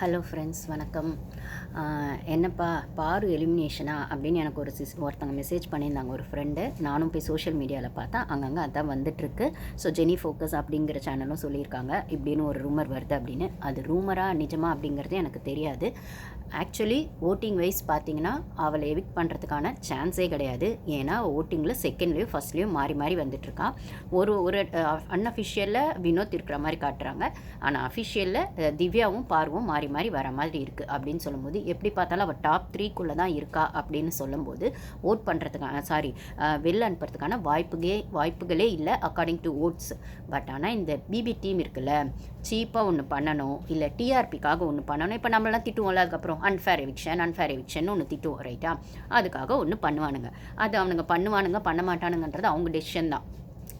Hello friends வணக்கம். என்னப்பா பாரு எலிமினேஷனா அப்படின்னு எனக்கு ஒரு சிஸ் ஒருத்தங்க மெசேஜ் பண்ணியிருந்தாங்க ஒரு ஃப்ரெண்டு நானும் போய் சோஷியல் மீடியாவில் பார்த்தா அங்கங்கே அதான் வந்துட்டுருக்கு. ஸோ ஜெனி ஃபோக்கஸ் அப்படிங்கிற சேனலும் சொல்லியிருக்காங்க. இப்படின்னு ஒரு ரூமர் வருது அப்படின்னு. அது ரூமராக நிஜமா அப்படிங்கிறது எனக்கு தெரியாது. ஆக்சுவலி ஓட்டிங் வைஸ் பார்த்தீங்கன்னா அவளை எவிக் பண்ணுறதுக்கான சான்ஸே கிடையாது. ஏன்னா ஓட்டிங்கில் செகண்ட்லேயும் ஃபஸ்ட்லேயும் மாறி மாறி வந்துட்டுருக்கான் ஒரு ஒரு அன்அஃபிஷியலில் வினோத் இருக்கிற மாதிரி காட்டுறாங்க. ஆனால் அஃபிஷியலில் திவ்யாவும் பார்வும் மாறி மாறி வர மாதிரி இருக்குது அப்படின்னு சொல்லும்போது எப்படி பார்த்தாலும் அவள் டாப் த்ரீக்குள்ளே தான் இருக்கா அப்படின்னு சொல்லும்போது ஓட் பண்ணுறதுக்கான சாரி வெளில அனுப்புறதுக்கான வாய்ப்புகே வாய்ப்புகளே இல்லை அக்கார்டிங் டு ஓட்ஸ் பட் ஆனால் இந்த பிபி டீம் இருக்குல்ல சீப்பாக ஒன்று பண்ணணும் இல்லை டிஆர்பிக்காக ஒன்று பண்ணணும். இப்போ நம்மளாம் திட்டுவோம்ல அதுக்கப்புறம் அன்ஃபேர் எவிக்ஷன் அன்ஃபேர் எவிக்ஷன் ஒன்று திட்டுவோம் ரைட்டா அதுக்காக ஒன்று பண்ணுவானுங்க. அது அவனுங்க பண்ணுவானுங்க பண்ண மாட்டானுங்கன்றது அவங்க டெசிஷன் தான்.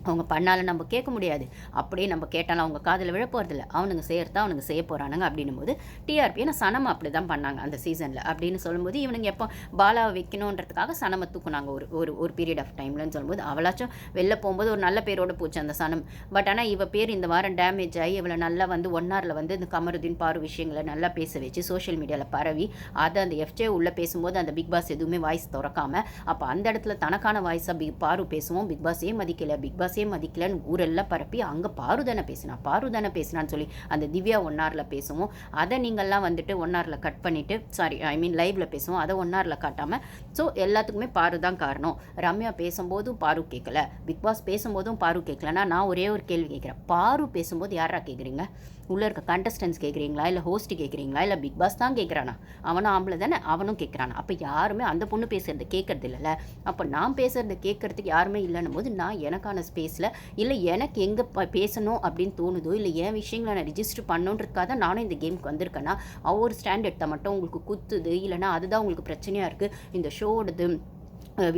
அவங்க பண்ணாலும் நம்ம கேட்க முடியாது. அப்படியே நம்ம கேட்டாலும் அவங்க காதில் விழ போகிறதில்ல அவனுங்க செய்கிறதா அவனுங்க செய்ய போகிறானுங்க அப்படின்னும் போது டிஆர்பி ஏன்னா சனம் அப்படி தான் பண்ணாங்க அந்த சீசனில் அப்படின்னு சொல்லும்போது இவனுங்க எப்போ பாலாவை வைக்கணுன்றதுக்காக சனமை தூக்குனாங்க. ஒரு ஒரு ஒரு பீரியட் ஆஃப் டைம்லன்னு சொல்லும்போது அவளாச்சும் வெளில போகும்போது ஒரு நல்ல பேரோட போச்சு அந்த சனம். பட் ஆனால் இவ பேர் இந்த வாரம் டேமேஜ் ஆகி இவளை நல்லா வந்து ஒன்னாரில் வந்து இந்த கமருதீன் பாரு விஷயங்களை நல்லா பேச வச்சு சோஷியல் மீடியாவில் பரவி அதை அந்த எஃப்ஜே உள்ளே பேசும்போது அந்த பிக் பாஸ் எதுவுமே வாய்ஸ் திறக்காமல் அப்போ அந்த இடத்துல தனக்கான வாய்ஸாக பிக் பாரு பேசுவோம். பிக் பாஸே மதிக்கலை? பிக் பாஸ் மதிக்கலன்னு ஊரெல்லாம் பரப்பி அங்கே பாருதானே பேசினா பாரு தானே பேசினான்னு சொல்லி அந்த திவ்யா ஒன்னாரில் பேசுவோம். அதை நீங்கள்லாம் வந்துட்டு ஒன்னாரில் கட் பண்ணிவிட்டு சாரி ஐ மீன் லைவில் பேசுவோம். அதை ஒன்னாரில் காட்டாமல் ஸோ எல்லாத்துக்குமே பாரு தான் காரணம். ரம்யா பேசும்போதும் பாரு கேட்கல பிக் பாஸ் பேசும்போதும் பாரு கேட்கலன்னா நான் ஒரே ஒரு கேள்வி கேட்குறேன். பாரு பேசும்போது யாரா கேட்குறீங்க உள்ளே இருக்க கண்டஸ்டன்ஸ் கேட்குறீங்களா இல்லை ஹோஸ்ட் கேட்குறீங்களா இல்லை பிக் பாஸ் தான் கேட்குறானா அவனும் ஆம்பளை தானே அவனும் கேட்குறானா அப்போ யாருமே அந்த பொண்ணு பேசுகிறத கேட்கறது இல்லைல்ல. அப்போ நான் பேசுகிறத கேட்கறதுக்கு யாருமே இல்லைன்னும் போது நான் எனக்கான ஸ்பேஸில் இல்லை எனக்கு எங்கே ப பேசணும் அப்படின்னு தோணுதோ இல்லை என் விஷயங்களை நான் ரிஜிஸ்டர் பண்ணணுன்றதுக்காக தான் நானும் இந்த கேமுக்கு வந்திருக்கேன்னா ஒவ்வொரு ஸ்டாண்டர்ட் தான் மட்டும் உங்களுக்கு குத்துது இல்லைனா அதுதான் உங்களுக்கு பிரச்சனையாக இருக்குது இந்த ஷோடது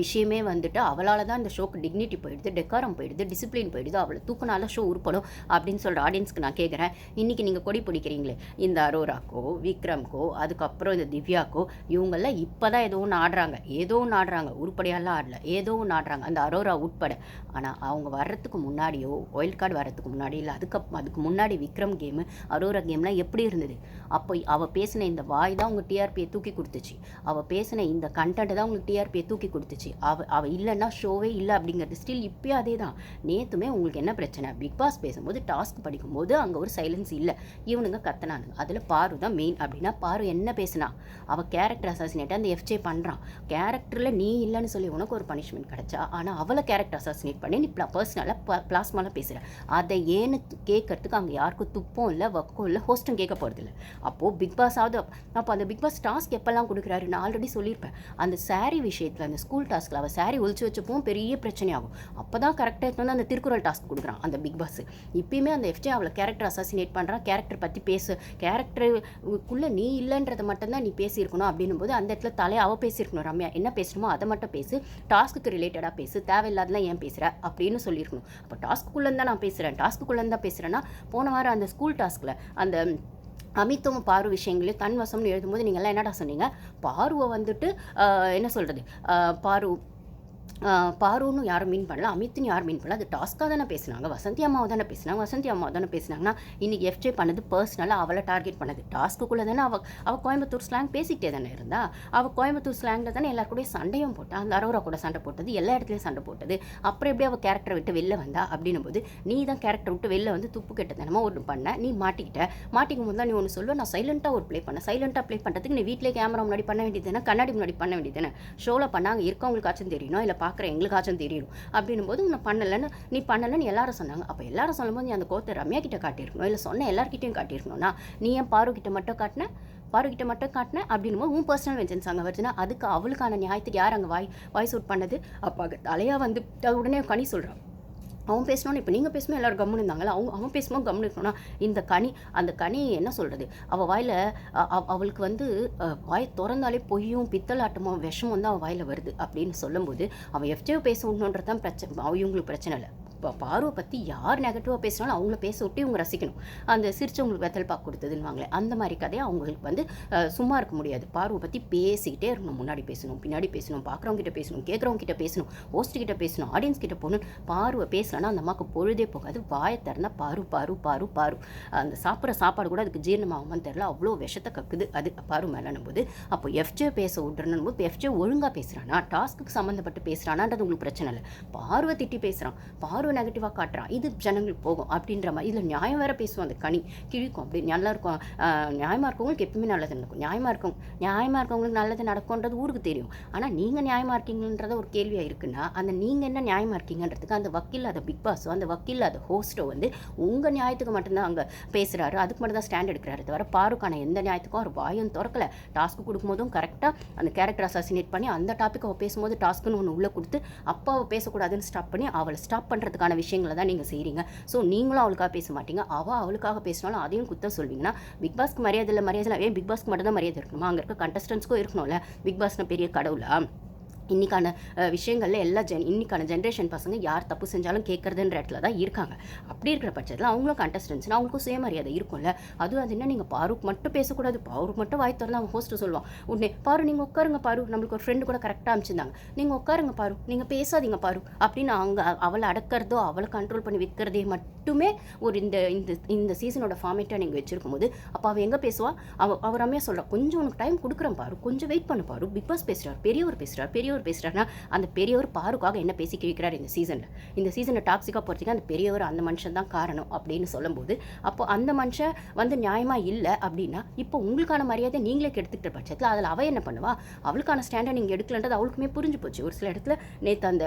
விஷயமே வந்துட்டு அவளால் தான் இந்த ஷோக்கு டிக்னிட்டி போயிடுது டெக்காரம் போயிடுது டிசிப்ளின் போயிடுது அவளை தூக்குனால ஷோ உருப்படும் அப்படின்னு சொல்கிற ஆடியன்ஸ்க்கு நான் கேட்குறேன் இன்றைக்கி நீங்கள் கொடி பிடிக்கிறீங்களே இந்த அரோராக்கோ விக்ரம்க்கோ அதுக்கப்புறம் இந்த திவ்யாக்கோ இவங்கெல்லாம் இப்போ தான் ஏதோ ஒன்று ஆடுறாங்க ஏதோ ஒன்று ஆடுறாங்க உருப்படியாலாம் ஆடல ஏதோ ஒன்று ஆடுறாங்க அந்த அரோரா உட்பட. ஆனால் அவங்க வர்றதுக்கு முன்னாடியோ ஒயில்ட் கார்டு வர்றதுக்கு முன்னாடி இல்லை அதுக்கு அதுக்கு முன்னாடி விக்ரம் கேமு அரோரா கேம்லாம் எப்படி இருந்தது? அப்போ அவள் பேசின இந்த வாய் தான் உங்கள் டிஆர்பியை தூக்கி கொடுத்துச்சு. அவள் பேசின இந்த கண்டென்ட் தான் உங்களுக்கு டிஆர்பியை தூக்கி கொடுத்துச்சு. அவ அவள் இல்லைன்னா ஷோவே இல்லை அப்படிங்கிறது. ஸ்டில் இப்போயும் அதே தான் நேற்றுமே உங்களுக்கு என்ன பிரச்சனை? பிக் பாஸ் பேசும்போது டாஸ்க் படிக்கும்போது அங்கே ஒரு சைலன்ஸ் இல்லை. இவனுங்க கத்தனானுங்க. அதில் பாரு தான் மெயின் அப்படின்னா பாரு என்ன பேசினா. அவள் கேரக்டர் அசாசினேட் அந்த எஃப்ஜே பண்ணுறான் கேரக்டரில் நீ இல்லைன்னு சொல்லி உனக்கு ஒரு பனிஷ்மெண்ட் கிடச்சா ஆனால் அவளை கேரக்டர் அசாசினேட் பண்ணி நீ பர்சனலாக பிளாஸ்மால பேசுகிற அதை ஏன்னு கேட்கறதுக்கு அங்கே யாருக்கும் துப்பும் இல்லை வக்கம் இல்லை ஹோஸ்டும் கேட்க போகிறதில்ல அப்போது பிக் பாஸ் ஆகுது அப்போ அந்த பிக் பாஸ் டாஸ்க் எப்போல்லாம் கொடுக்குறாரு நான் ஆல்ரெடி சொல்லியிருப்பேன். அந்த சாரி விஷயத்தில் அந்த ஸ்கூல் ஸ்கூல் டாஸ்க்கில் அவள் சாரி ஒழிச்சு வச்சப்பவும் பெரிய பிரச்சனையாகும். அப்போ தான் கரெக்டாக எடுத்து வந்து அந்த திருக்குறள் டாஸ்க் கொடுக்குறான் அந்த பிக் பாஸ் இப்பயுமே அந்த எஃப்ஜே அவளை கேரக்டர் அசாசினேட் பண்ணுறான் கேரக்டர் பற்றி பேசு. கேரக்டருக்குள்ளே நீ இல்லைன்றதை மட்டும்தான் நீ பேசியிருக்கணும் அப்படின்னும் போது அந்த இடத்துல தலையை அவள் பேசியிருக்கணும் ரம்யா. என்ன பேசணுமோ அதை மட்டும் பேசு. டாஸ்க்கு ரிலேட்டடாக பேசு. தேவையில்லாதெல்லாம் ஏன் பேசுகிற அப்படின்னு சொல்லியிருக்கணும். அப்போ டாஸ்க்குள்ளே தான் நான் பேசுகிறேன் டாஸ்க்குள்ளே தான் பேசுகிறேன்னா போன வாரம் அந்த ஸ்கூல் டாஸ்கில் அந்த அமித்தும் பாரு விஷயங்களையும் தன் வசம்னு எழுதும்போது நீங்கள்லாம் என்னடா சொன்னீங்க? பாருவை வந்துட்டு என்ன சொல்கிறது பாரு பாருன்னு யாரும் மீன் பண்ணல அமித்துன்னு யாரும் மீன் பண்ணல அது டாஸ்க்காக தானே பேசுனாங்க வசந்தி அம்மாவை தானே பேசுனாங்க வசந்தி அம்மாவை தானே பேசுனாங்கன்னா இன்றைக்கி எஃப்ஜே பண்ணது பர்சனலாக அவளை டார்கெட் பண்ணது. டாஸ்க்குள்ளே தானே அவள் அவள் கோயம்புத்தூர் ஸ்லாங் பேசிக்கிட்டே தானே இருந்தா அவள் கோயம்புத்தூர் ஸ்லாங்கில் தானே எல்லார் கூடயும் சண்டையும் போட்டா அந்த அரோரா கூட சண்டை போட்டது எல்லா இடத்துலையும் சண்டை போட்டது. அப்புறம் எப்படி அவள் கேரக்டரை விட்டு வெளில வந்தா அப்படின்னும் போது நீ தான் கேரக்டர் விட்டு வெளில வந்து துப்பு கெட்டதனமா ஒன்று பண்ண நீ மாட்டிக்கிட்ட. மாட்டிக்கும் போது தான் நீ ஒன்று சொல்லுவ நான் சைலண்ட்டாக ஒரு ப்ளே பண்ண சைலண்ட்டாக ப்ளே பண்ணுறதுக்கு நீ வீட்டிலே கேமரா முன்னாடி பண்ண வேண்டியது தானே கண்ணாடி முன்னாடி பண்ண வேண்டியது தானே. ஷோவில் பண்ணாங்க இருக்கவங்களுக்காச்சும் தெரியணும் இல்லை பார்க்குற எங்களுக்காச்சும் தெரியணும் அப்படின்னும் போது உன்னை பண்ணலைன்னு நீ பண்ணலைன்னு எல்லாரும் சொன்னாங்க. அப்போ எல்லாரும் சொல்லும்போது நீ அந்த கோத்தை ரம்யா கிட்ட காட்டியிருக்கணும். இல்லை சொன்ன எல்லாருக்கிட்டையும் காட்டியிருக்கணும்னா நீ ஏன் பாரு மட்டும் காட்டின? பாரு கிட்ட மட்டும் காட்டினேன் அப்படின்னும் போது உன் பர்சனல் வெஞ்சன்ஸ் அங்கே வருதுன்னா அதுக்கு அவளுக்கான நியாயத்துக்கு யார் அங்கே வாய் வாய்ஸ் அவுட் பண்ணது? அப்போ அங்கே தலையாக வந்து உடனே கனி சொல்கிறான் அவன் பேசணும்னு இப்போ நீங்கள் பேசுமே எல்லோரும் கம்முன்னு இருந்தாங்களா அவங்க அவன் பேசும்போது கம்முன்னு இருக்கணும்னா இந்த கனி அந்த கனி என்ன சொல்கிறது அவள் வாயில் அவளுக்கு வந்து வாய் திறந்தாலே பொய்யும் பித்தலாட்டமும் விஷமும் தான் அவள் வாயில் வருது அப்படின்னு சொல்லும்போது அவன் எஃப்ஜே பேசணுன்றது தான் பிரச்சனை அவ- இவங்களுக்கு பிரச்சனை இல்லை. பார்வை பற்றி யார் நெகட்டிவாக பேசினாலும் அவங்கள பேச விட்டு இவங்க ரசிக்கணும். அந்த சிரிச்சவங்களுக்கு வெத்தல் பாக்கு கொடுத்ததுன்னு அந்த மாதிரி கதையை அவங்களுக்கு வந்து சும்மா இருக்க முடியாது. பார்வை பற்றி பேசிக்கிட்டே இருக்கணும். முன்னாடி பேசணும் பின்னாடி பேசணும் பார்க்குறவங்க கிட்ட பேசணும் கேட்குறவங்க கிட்ட பேசணும் ஹோஸ்ட் கிட்ட பேசணும் ஆடியன்ஸ் கிட்ட போகணும் பார்வை பேசலன்னா அந்த அம்மாவுக்கு பொழுதே போகாது. வாயை திறந்தா பாரு பாரு பாரு பாரு. அந்த சாப்பிட்ற சாப்பாடு கூட அதுக்கு ஜீரணமாகுமான்னு தெரில அவ்வளோ விஷத்தை கக்குது அது. பாரு மேலேனும் போது அப்போ எஃப்ஜே பேச விட்றணும் போது எஃப்ஜே ஒழுங்காக பேசுகிறானா டாஸ்க்கு சம்மந்தப்பட்டு பேசுகிறானான்றது உங்களுக்கு பிரச்சனை இல்லை. பார்வை திட்டி பேசுகிறான் பார்வை நெகட்டிவாக காட்டுறான். இது ஜனங்களுக்கு போகும் அப்படின்ற மாதிரி. இதில் நியாயம் வேறு பேசுவோம் அந்த கனி. கிழிக்கும். அப்படி நல்லா இருக்கும். நியாயமாக இருக்கவங்களுக்கு எப்பவுமே நல்லது நடக்கும். நியாயமாக இருக்கும். நியாயமாக இருக்கவங்களுக்கு நல்லது நடக்கும்ன்றது ஊருக்கு தெரியும். ஆனால் நீங்கள் நியாயமாக இருக்கீங்கன்றத ஒரு கேள்வியாக இருக்குன்னா அந்த நீங்கள் என்ன நியாயமாக இருக்கீங்கன்றதுக்கு அந்த வக்கீல் அதை பிக் பாஸோ அந்த வக்கீல் அதை ஹோஸ்ட்டோ வந்து உங்கள் நியாயத்துக்கு மட்டும்தான் அங்கே பேசுகிறாரு அதுக்கு மட்டும் தான் ஸ்டாண்ட் எடுக்கிறாரு தவிர பாருக்கான எந்த நியாயத்துக்கும் அவர் வாயும் திறக்கல. டாஸ்க்கு கொடுக்கும்போதும் கரெக்டாக அந்த கேரக்டர் அசாசினேட் பண்ணி அந்த டாபிக் அவள் பேசும்போது டாஸ்க்குன்னு ஒன்று உள்ளே கொடுத்து அப்போ அவள் பேசக்கூடாதுன்னு ஸ்டாப் பண்ணி அவளை ஸ்டாப் பண்ணுறதுக்கான விஷயங்களை தான் நீங்கள் செய்கிறீங்க ஸோ நீங்களும் அவளுக்காக பேச மாட்டீங்க. அவள் அவளுக்காக பேசினாலும் அதையும் குத்தம் சொல்வீங்கன்னா பிக் பாஸ்க்கு மரியாதை இல்லை மரியாதை ஏன் பிக் பாஸ்க்கு மட்டும் தான் மரியாதை இருக்கணுமா? அங்கே இருக்க கண்டஸ்டன்ஸ்க்கும் இருக்கணும்ல. பிக் பாஸ்னா பெரிய கடவுளா? இன்றைக்கான விஷயங்களில் எல்லா ஜென் இன்றைக்கான ஜென்ரேஷன் பசங்க யார் தப்பு செஞ்சாலும் கேட்குறதுன்ற இடத்துல தான் இருக்காங்க. அப்படி இருக்கிற பட்சத்தில் அவங்களும் கண்டஸ்டன்ஸ்னா அவங்களுக்கும் சுயமரியாதை இருக்கும்ல. அதுவும் அது என்ன நீங்கள் பாருக்கு மட்டும் பேசக்கூடாது. பாருக்கு மட்டும் வாய் திறந்து அவன் ஹோஸ்ட்டு சொல்லுவான். உடனே பாரு நீங்கள் உட்காருங்க பாரு. நம்மளுக்கு ஒரு ஃப்ரெண்டு கூட கரெக்டாக அமைச்சிருந்தாங்க. நீங்கள் உட்காருங்க பாரு. நீங்கள் பேசாதீங்க பாரு. அப்படின்னு அவங்க அவளை அடக்கிறதோ அவளை கண்ட்ரோல் பண்ணி வைக்கிறதே மட்டுமே ஒரு இந்த இந்த இந்த சீசனோட ஃபார்மேட்டாக நீங்கள் வச்சுருக்கும் போது அப்போ அவள் எங்கே பேசுவா? அவ அவர் ரம்யா சொல்கிறா கொஞ்சம் உனக்கு டைம் கொடுக்குறேன் பாரு. கொஞ்சம் வெயிட் பண்ண பாரு. பிக் பாஸ் பேசுகிறார் பெரியவர் பேசுகிறார் பெரிய பெரியவர் பேசுகிறாருன்னா அந்த பெரியவர் பாருக்காக என்ன பேசி கிழிக்கிறார் இந்த சீசனில். இந்த சீசனில் டாக்ஸிக்காக போகிறதுக்கு அந்த பெரியவர் அந்த மனுஷன் தான் காரணம் அப்படின்னு சொல்லும்போது அப்போ அந்த மனுஷன் வந்து நியாயமாக இல்லை அப்படின்னா இப்போ உங்களுக்கான மரியாதை நீங்களே கெடுத்துக்கிட்ட பட்சத்தில் அதில் அவள் என்ன பண்ணுவா? அவளுக்கான ஸ்டாண்டர்ட் நீங்கள் எடுக்கலன்றது அவளுக்குமே புரிஞ்சு போச்சு. ஒரு சில இடத்துல நேற்று அந்த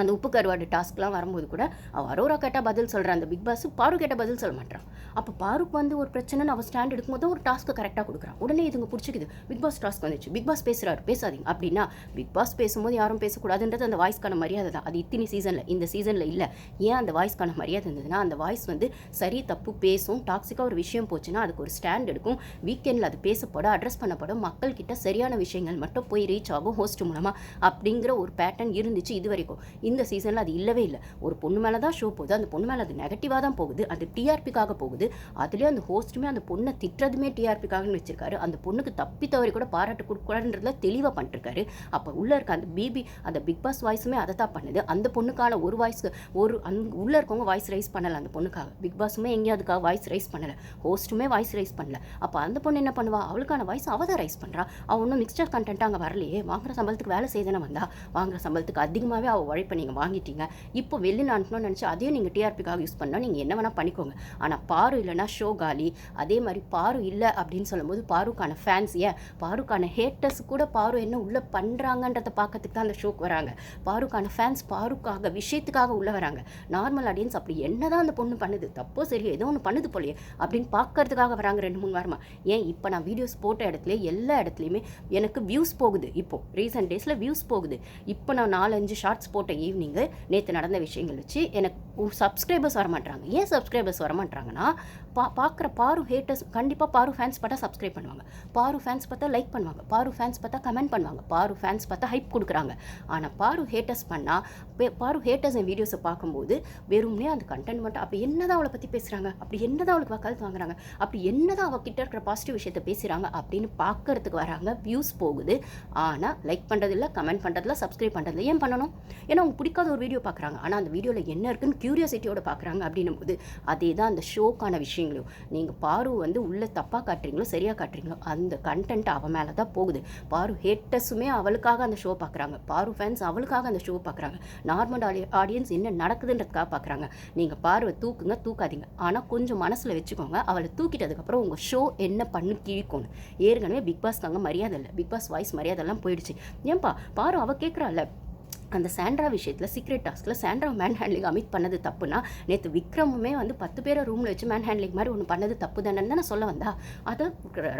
அந்த உப்பு கருவாடு டாஸ்க்லாம் வரும்போது கூட அவள் அரோரா கேட்டால் பதில் சொல்கிறான் அந்த பிக் பாஸ் பாரு கேட்டால் பதில் சொல்ல மாட்டான் அப்போ பாருக்கு வந்து ஒரு பிரச்சனை அவள் ஸ்டாண்ட் எடுக்கும்போது ஒரு டாஸ்க்கு கரெக்டாக கொடுக்குறான் உடனே இதுங்க பிடிச்சிக்குது. பிக் பாஸ் டாஸ்க் வந்துச்சு. பிக் பாஸ் பேசுகிறாரு பேசாதீங்க. அப்படின்னா பிக் பாஸ் பேசும்போது யாரும் பேசக்கூடாதுன்றது அந்த வாய்ஸ்க்கான மரியாதை தான். அது இத்தனை சீசனில் இந்த சீசனில் இல்லை. ஏன் அந்த வாய்ஸ்க்கான மரியாதை இருந்ததுன்னா அந்த வாய்ஸ் வந்து சரி தப்பு பேசும் டாக்ஸிக்காக ஒரு விஷயம் போச்சுன்னா அதுக்கு ஒரு ஸ்டாண்ட் எடுக்கும். வீக்கெண்டில் அது பேசப்படும் அட்ரஸ் பண்ணப்படும். மக்கள்கிட்ட சரியான விஷயங்கள் மட்டும் போய் ரீச் ஆகும் ஹோஸ்ட் மூலமாக அப்படிங்கிற ஒரு பேட்டர்ன் இருந்துச்சு இது வரைக்கும். இந்த சீசனில் அது இல்லவே இல்லை. ஒரு பொண்ணு மேலே தான் ஷோ போகுது அந்த பொண்ணு மேலே அது நெகட்டிவாக தான் போகுது அது டிஆர்பிக்காக போகுது. அதுலேயும் அந்த ஹோஸ்ட்டுமே அந்த பொண்ணை திட்டுறதுமே டிஆர்பிக்காகனு வச்சிருக்காரு. அந்த பொண்ணுக்கு தப்பி தவறி கூட பாராட்டு கொடுக்கூடாதுன்றதுல தெளிவாக பண்ணிட்டுருக்காரு அப்போ உள்ளே இருக்க அந்த பிபி அந்த பிக் பாஸ் வாய்ஸுமே அதை தான் பண்ணுது. அந்த பொண்ணுக்கான ஒரு வாய்ஸ் ஒரு அந் உள்ளே இருக்கவங்க வாய்ஸ் ரைஸ் பண்ணலை அந்த பொண்ணுக்காக. பிக் பாஸுமே எங்கேயும் அதுக்காக வாய்ஸ் ரைஸ் பண்ணலை. ஹோஸ்ட்டுமே வாய்ஸ் ரைஸ் பண்ணல. அப்போ அந்த பொண்ணு என்ன பண்ணுவா? அவளுக்கான வாய்ஸ் அவள் தான் ரைஸ் பண்ணுறா அவள் ஒன்றும் மிக்சர் கண்டென்ட்டாக அங்கே வரலையே. வாங்குற சம்பளத்துக்கு வேலை செய்தானே வந்தா. வாங்குற சம்பளத்துக்கு அதிகமாகவே அவள் உழைப்பை நீங்கள் வாங்கிட்டீங்க இப்போ வெளிநாட்டணும்னு நினச்சி அதையும் நீங்கள் டிஆர்பிக்காக யூஸ் பண்ணால் நீங்கள் என்ன வேணால் பண்ணிக்கோங்க. ஆனால் பாரு இல்லைனா ஷோ காலி அதே மாதிரி பாரு இல்லை அப்படின்னு சொல்லும்போது பாருக்கான ஃபேன்ஸ் ஏன்? பாருக்கான ஹேட்டர்ஸ் கூட பாரு என்ன உள்ளே பண்ணுறாங்கன்றத பார்க்கறதுக்கு தான் அந்த ஷோக்கு வராங்க. பாருக்கான ஃபேன்ஸ் பாருக்காக விஷயத்துக்காக உள்ளே வராங்க. நார்மல் ஆடியன்ஸ் அப்படி என்ன தான் அந்த பொண்ணு பண்ணுது தப்போ சரி ஏதோ ஒன்று பண்ணுது போலையே அப்படின்னு பார்க்கறதுக்காக வராங்க ரெண்டு மூணு வாரமாக ஏன் இப்போ நான் வீடியோஸ் போட்ட இடத்துல எல்லா இடத்துலையுமே எனக்கு வியூஸ் போகுது. இப்போது ரீசெண்ட் டேஸில் வியூஸ் போகுது. இப்போ நான் நாலஞ்சு ஷார்ட்ஸ் போட்டேன். ஈவினிங்கு நேற்று நடந்த விஷயங்கள் வச்சு எனக்கு சப்ஸ்கிரைபர்ஸ் வரமாட்டாங்க ஏன் சப்ஸ்கிரைபர்ஸ் வரமாட்டாங்கன்னா பா பார்க்குற பாரு ஹேட்டர்ஸ் கண்டிப்பாக பாரு ஃபேன்ஸ் பார்த்தா சப்ஸ்கிரைப் பண்ணுவாங்க. பாரு ஃபேன்ஸ் பார்த்தா லைக் பண்ணுவாங்க. பாரு ஃபேன்ஸ் பார்த்தா கமெண்ட் பண்ணுவாங்க. பாரு ஃபேன்ஸ் பார்த்தா ஹைப் கொடுக்குறாங்க. ஆனால் பாரு ஹேட்டர்ஸ் பண்ணால் பாரு ஹேட்டர்ஸ் என் வீடியோஸை பார்க்கும்போது வெறும்னே அந்த கண்டென்ட் மட்டும் அப்படி என்ன தான் அவளை பற்றி பேசுகிறாங்க அப்படி என்ன தான் அவளுக்கு வக்காலத்து வாங்குறாங்க? அப்படி என்ன தான் அவகிட்ட இருக்கிற பாசிட்டிவ் விஷயத்த பேசுகிறாங்க அப்படின்னு பார்க்கறதுக்கு வராங்க வியூஸ் போகுது. ஆனால் லைக் பண்ணுறதில்ல கமெண்ட் பண்ணுறதில்ல சப்ஸ்கிரைப் பண்ணுறதில்ல ஏன் பண்ணணும்? ஏன்னா அவங்க பிடிக்காத ஒரு வீடியோ பார்க்குறாங்க. ஆனால் அந்த வீடியோவில் என்ன இருக்குன்னு க்யூரியாசிட்டியோட பார்க்குறாங்க அப்படின்னும் போது அதே தான் அந்த ஷோக்கான விஷயங்களும். நீங்கள் பாரு வந்து உள்ளே தப்பாக காட்டுறீங்களோ சரியாக காட்டுறீங்களோ அந்த கண்டென்ட் அவன் மேலே தான் போகுது. பாரு ஹேட்டர்ஸுமே அவளுக்காக அந்த ஷோ பார்க்குறாங்க. பாரு ஃபேன்ஸ் அவளுக்காக அந்த ஷோ பார்க்குறாங்க. நார்மல் ஆடிய ஆடியன்ஸ் என்ன நடக்குதுன்றதுக்காக பார்க்குறாங்க. நீங்கள் பார்வை தூக்குங்க தூக்காதீங்க. ஆனால் கொஞ்சம் மனசில் வச்சுக்கோங்க. அவளை தூக்கிட்டதுக்கப்புறம் உங்கள் ஷோ என்ன பண்ணு கிழிக்கணும் ஏற்கனவே பிக் பாஸ் தாங்க மரியாதை இல்லை. பிக் பாஸ் வாய்ஸ் மரியாதைலாம் போயிடுச்சு. ஏன்பா பாரு அவள் கேட்குறாள் அந்த சாண்ட்ரா விஷயத்தில் சீக்ரெட் டாஸ்கில் சாண்ட்ரா மேன் ஹேண்ட்லிங் அமிட் பண்ணது தப்புனா நேற்று விக்ரமுமே வந்து பத்து பேரை ரூமில் வச்சு மேன் ஹேண்ட்லிங் மாதிரி ஒன்று பண்ணது தப்பு தானே நான் சொல்ல வந்தா? அதை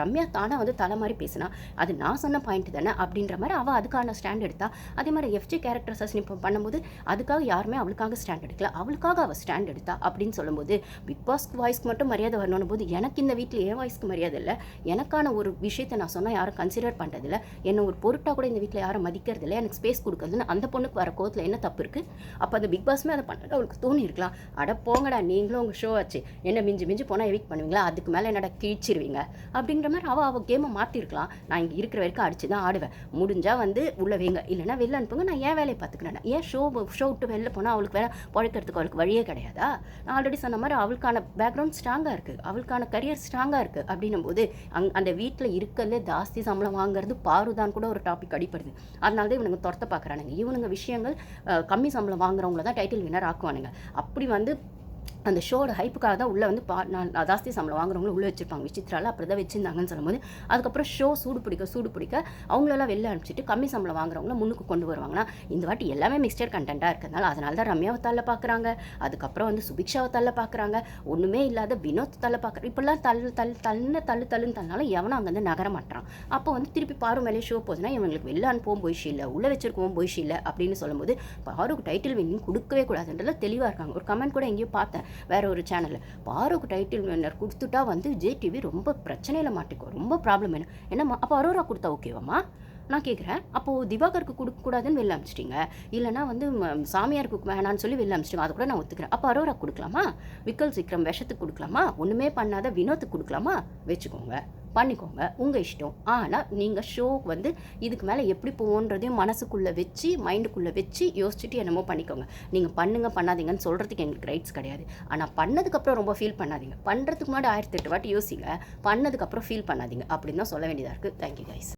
ரம்யா தானே வந்து தலை மாதிரி பேசினா அது நான் சொன்ன பாயிண்ட் தானே அப்படின்ற மாதிரி அவள் அதுக்கான ஸ்டாண்ட் எடுத்தா. அதே மாதிரி எஃப்ஜி கேரக்டர் அசன் இப்போ பண்ணும்போது அதுக்காக யாருமே அவளுக்காக ஸ்டாண்ட் எடுக்கல. அவளுக்காக அவள் ஸ்டாண்ட் எடுத்தா அப்படின்னு சொல்லும்போது பிக் பாஸ் வாய்ஸ்க்கு மட்டும் மரியாதை வரணும் போது எனக்கு இந்த வீட்டில் ஏன் வாய்ஸ்க்கு மரியாதை இல்லை. எனக்கான ஒரு விஷயத்தை நான் சொன்னால் யாரும் கன்சிடர் பண்ணுறதில்ல என்னை ஒரு பொருட்டாக கூட இந்த வீட்டில் யாரும் மதிக்கிறதில்ல. எனக்கு ஸ்பேஸ் கொடுக்குறதுன்னு அந்த பொண்ணு பொண்ணுக்கு வர கோத்தில் என்ன தப்பு இருக்குது அப்போ அந்த பிக் பாஸ்மே அதை பண்ணுறது அவளுக்கு தோணி இருக்கலாம். அட போங்கடா நீங்களும் உங்கள் ஷோ ஆச்சு. என்ன மிஞ்சி மிஞ்சி போனால் எவிக் பண்ணுவீங்களா? அதுக்கு மேலே என்னடா கிழிச்சிருவீங்க? அப்படின்ற மாதிரி அவள் அவள் கேமை மாற்றிருக்கலாம் நான் இங்கே இருக்கிற வரைக்கும் அடிச்சு தான் ஆடுவேன். முடிஞ்சால் வந்து உள்ள வைங்க. இல்லைனா வெளில அனுப்புங்க. நான் ஏன் வேலையை பார்த்துக்கிறேன். ஏன் ஷோ ஷோ விட்டு வெளில போனால் அவளுக்கு வேலை பழக்கிறதுக்கு அவளுக்கு வழியே கிடையாதா? நான் ஆல்ரெடி சொன்ன மாதிரி அவளுக்கான பேக்ரவுண்ட் ஸ்ட்ராங்காக இருக்குது அவளுக்கான கரியர் ஸ்ட்ராங்காக இருக்குது அப்படின்னும் போது அங் அந்த வீட்டில் இருக்கிறதுலே ஜாஸ்தி சம்பளம் வாங்குறது பாருதான் கூட ஒரு டாபிக் அடிப்படுது அதனால தான் இவனுங்க துரத்த பார்க்குறானுங்க. இவனுங்க விஷயங்கள் கம்மி சம்பளம் வாங்குறவங்கள தான் டைட்டில் வினர் ஆக்குவானுங்க. அப்படி வந்து அந்த ஷோட ஹைப்புக்காக தான் உள்ளே வந்து பா நான் ஜாஸ்தி சம்பளம் வாங்குறவங்களும் உள்ளே வச்சிருப்பாங்க. விசித்திரால அப்படி தான் வச்சிருந்தாங்கன்னு சொல்லும்போது அதுக்கப்புறம் ஷோ சூடு பிடிக்க சூடு பிடிக்க அவங்களெல்லாம் வெளில அனுப்பிச்சிட்டு கம்மி சம்பளம் வாங்குறவங்கள முன்னுக்கு கொண்டு வருவாங்கன்னா இந்த வாட்டி எல்லாமே மிக்சர் கண்டென்ட்டாக இருக்கிறதுனால அதனால தான் ரம்யாவை தள்ள பார்க்குறாங்க அதுக்கப்புறம் வந்து சுபிக்ஷாவை தள்ள பார்க்குறாங்க ஒன்றுமே இல்லாத வினோத் தள்ள பார்க்குற இப்படிலாம் தள்ளு தள்ளு தள்ளு தள்ளு தள்ளுன்னு தள்ளினாலும் எவனும் அங்கேருந்து நகர மாட்டான் அப்போ வந்து திருப்பி பாரு மேலே ஷோ போதுன்னா இவங்களுக்கு வெளில அனுப்பவும் போயிஷ் இல்லை உள்ளே வச்சிருக்கவும் போயிஷ் இல்லை அப்படின்னு சொல்லும்போது பாருக்கு டைட்டில் வின்னிங் கொடுக்கவே கூடாதுன்றதுல தெளிவாக இருக்காங்க. ஒரு கமெண்ட் கூட எங்கேயோ பார்த்தேன். வேற ஒரு சேனலில் பாரோக்கு டைட்டில் வின்னர் கொடுத்துட்டா வந்து விஜய் டிவி ரொம்ப பிரச்சனையில் மாட்டிக்கும். ரொம்ப ப்ராப்ளம் என்ன? என்னம்மா? அப்போ அரோரா கொடுத்தா ஓகேவாம்மா நான் கேட்குறேன் அப்போது திவாகருக்கு கொடுக்கக்கூடாதுன்னு வெளில அமிச்சிட்டிங்க. இல்லைனா வந்து சாமியாருக்கு வேணான்னு சொல்லி வெளில அமிச்சிட்டிங்க. அதை கூட நான் ஒத்துக்கிறேன். அப்போ அரோரா கொடுக்கலாமா? விக்கல் சீக்கிரம் விஷத்துக்கு கொடுக்கலாமா? ஒன்றுமே பண்ணாத வினோத்துக்கு கொடுக்கலாமா? வச்சுக்கோங்க. பண்ணிக்கோங்க. உங்கள் இஷ்டம். ஆனால் நீங்கள் ஷோ வந்து இதுக்கு மேலே எப்படி போகன்றதையும் மனசுக்குள்ளே வச்சு மைண்டுக்குள்ளே வச்சு யோசிச்சுட்டு என்னமோ பண்ணிக்கோங்க. நீங்கள் பண்ணுங்க பண்ணாதீங்கன்னு சொல்கிறதுக்கு எங்களுக்கு ரைட்ஸ் கிடையாது. ஆனால் பண்ணதுக்கப்புறம் ரொம்ப ஃபீல் பண்ணாதீங்க. பண்ணுறதுக்கு முன்னாடி ஆயிரத்தி எட்டு வாட்டி யோசிங்க. பண்ணதுக்கப்புறம் ஃபீல் பண்ணாதீங்க. அப்படின்னு தான் சொல்ல வேண்டியதாக இருக்குது தேங்க்யூ கைஸ்